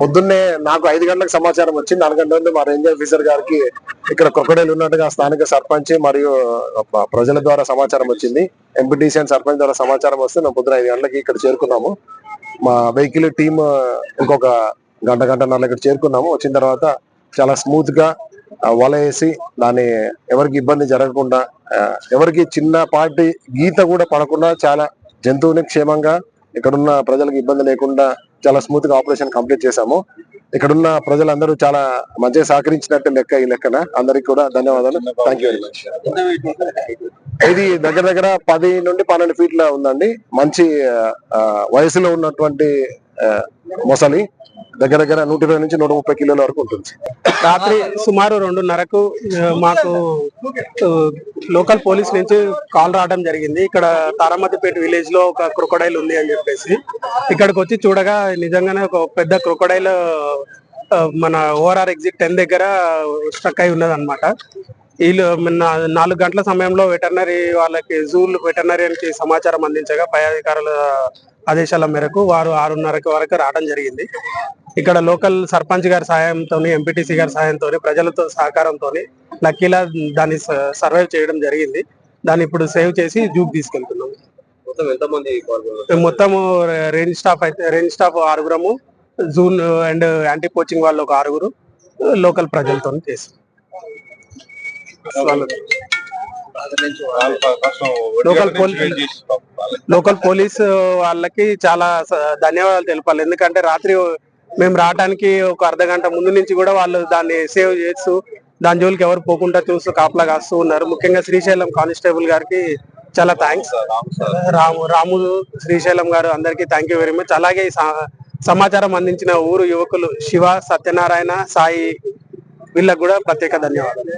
పొద్దున్నే నాకు ఐదు గంటలకు సమాచారం వచ్చింది. నాలుగు గంటల నుండి మా రేంజ్ ఆఫీసర్ గారికి ఇక్కడ క్రొకడైల్ ఉన్నట్టుగా స్థానిక సర్పంచ్ మరియు ప్రజల ద్వారా సమాచారం వచ్చింది. ఎంపీటీసీ అండ్ సర్పంచ్ ద్వారా సమాచారం వస్తే మేము పొద్దున ఐదు గంటలకి ఇక్కడ చేరుకున్నాము. మా వెహికల్ టీమ్ ఇంకొక గంట గంటన్నర ఇక్కడ చేరుకున్నాము. వచ్చిన తర్వాత చాలా స్మూత్గా వల వేసి దాన్ని ఎవరికి ఇబ్బంది జరగకుండా ఎవరికి చిన్నపాటి గీత కూడా పడకుండా చాలా జంతువుని క్షేమంగా ఇక్కడున్న ప్రజలకు ఇబ్బంది లేకుండా చాలా స్మూత్గా ఆపరేషన్ కంప్లీట్ చేశాము. ఇక్కడున్న ప్రజలందరూ చాలా మంచిగా సహకరించినట్టు లెక్క ఈ లెక్కన. అందరికి కూడా ధన్యవాదాలు. థ్యాంక్ యూ వెరీ మచ్ ఇది దగ్గర దగ్గర పది నుండి పన్నెండు ఫీట్ల ఉందండి. మంచి వయసులో ఉన్నటువంటి మొసలి. దగ్గర దగ్గర నూట ఇరవై నుంచి నూట ముప్పై కిలోల వరకు ఉంటుంది. రాత్రి సుమారు రెండున్నరకు మాకు లోకల్ పోలీస్ నుంచి కాల్ రావడం జరిగింది. ఇక్కడ తారామతిపేట విలేజ్లో ఒక క్రొకడైల్ ఉంది అని చెప్పేసి. ఇక్కడికి వచ్చి చూడగా నిజంగానే ఒక పెద్ద క్రొకడైల్ మన ఓఆర్ఆర్ ఎగ్జిట్ టెన్ దగ్గర స్ట్రక్ అయి ఉన్నది అనమాట వీళ్ళు నాలుగు గంటల సమయంలో వెటర్నరీ వాళ్ళకి జూలు వెటర్నరీకి సమాచారం అందించగా పై అధికారుల ఆదేశాల మేరకు వారు ఆరున్నర వరకు రావడం జరిగింది. ఇక్కడ లోకల్ సర్పంచ్ గారి సహాయంతో ఎంపీటీసీ గారి సహాయంతో ప్రజలతో సహకారంతో లక్కీలా దాన్ని సర్వైవ్ చేయడం జరిగింది. దాన్ని ఇప్పుడు సేవ్ చేసి జూకి తీసుకెళ్తున్నాం. మొత్తం రేంజ్ స్టాఫ్ అయితే రేంజ్ స్టాఫ్ ఆరుగురము జూన్ అండ్ యాంటీ పోచింగ్ వాళ్ళు ఒక ఆరుగురు లోకల్ ప్రజలతో చేసి. లోకల్ పోలీస్ లోకల్ పోలీస్ వాళ్ళకి చాలా ధన్యవాదాలు తెలపాలి. ఎందుకంటే రాత్రి మేము రావడానికి ఒక అర్ధ గంట ముందు నుంచి కూడా వాళ్ళు దాన్ని సేవ్ చేస్తూ దాని జోలికి ఎవరు పోకుండా చూస్తూ కాపలా కాస్తూ ఉన్నారు. ముఖ్యంగా శ్రీశైలం కానిస్టేబుల్ గారికి చాలా థ్యాంక్స్. రాము రాము శ్రీశైలం గారు అందరికీ థ్యాంక్ యూ వెరీ మచ్. అలాగే సమాచారం అందించిన ఊరు యువకులు శివ సత్యనారాయణ సాయి వీళ్ళకి కూడా ప్రత్యేక ధన్యవాదాలు.